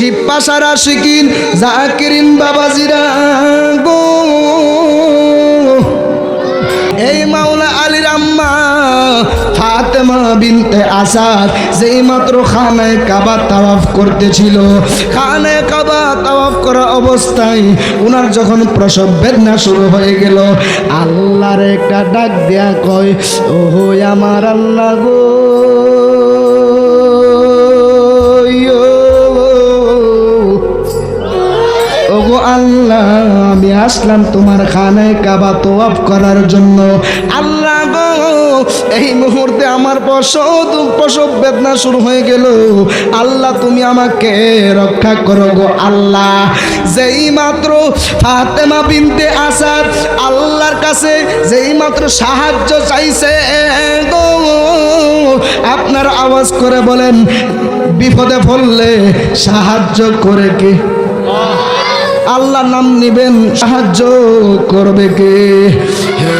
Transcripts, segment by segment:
শিবপাশারা শিকিন, জাকিরিন বাবাজিরা গো। এই মাওলা আলীর আম্মা ফাতেমা বিনতে আসাদ যেই মাত্র খানায় কাবা তাওয়াফ করতেছিল। খানায় কাবা তাওয়াফ করা অবস্থায় উনার যখন প্রসব বেদনা শুরু হয়ে গেল, আল্লাহর একটা ডাক দেয়া কয় ও আমার আল্লাহ গো। আসলাম তোমার খানায় কাবা তোয়াব করার জন্য। আল্লাহ এই মুহূর্তে আমার প্রসব প্রসব বেদনা শুরু হয়ে গেল। আল্লাহ, তুমি আমাকে রক্ষা করো গো আল্লাহ। যেই মাত্র ফাতেমা বিনতে আসাদ, আল্লাহর কাছে যেই মাত্র সাহায্য চাইছে গো, আপনার আওয়াজ করে বলেন, বিপদে পড়লে সাহায্য করে কে? আল্লাহ নাম নিবেন, সাহায্য করবে কে?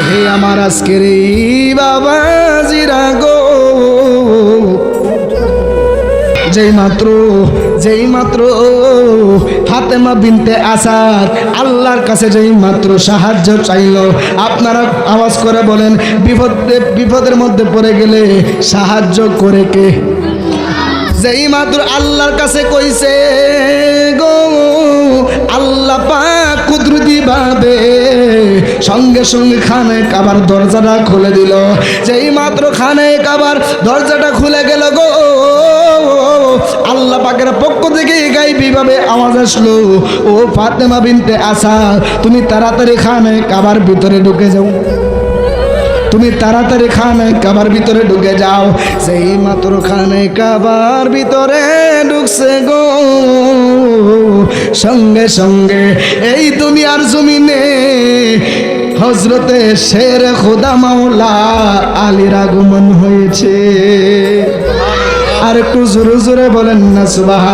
হে আমার আজকের এই বাবাজিরা গো। যেই মাত্র যেই মাত্র ফাতেমা বিনতে আসাদ আল্লাহর কাছে যেই মাত্র সাহায্য চাইল, আপনারা আওয়াজ করে বলেন, বিপদে, বিপদের মধ্যে পড়ে গেলে সাহায্য করে কে? যেই মাত্র আল্লাহর কাছে কইছে গো। সঙ্গে সঙ্গে খানে কাবার দরজাটা খুলে দিল। যেই মাত্র খানে কাবার দরজাটা খুলে গেল গো। আল্লাহ পাকের পক্ষ থেকে গাইবি ভাবে আওয়াজ আসলো। ও ফাতেমা বিনতে আসা, তুমি তাড়াতাড়ি খানে কাবার ভিতরে ঢুকে যাও। তুমি তাড়াতাড়ি খানে কাবার ভিতরে ঢুকে যাও। সেই মাত্র খানে কাবার ভিতরে ঢুকছে গো। সঙ্গে সঙ্গে এই দুনিয়ার জমিনে হজরতে শের খোদা মাওলা আলীর আগমন হয়েছে। আর একটু জোরে জোরে বলেন না সুবাহ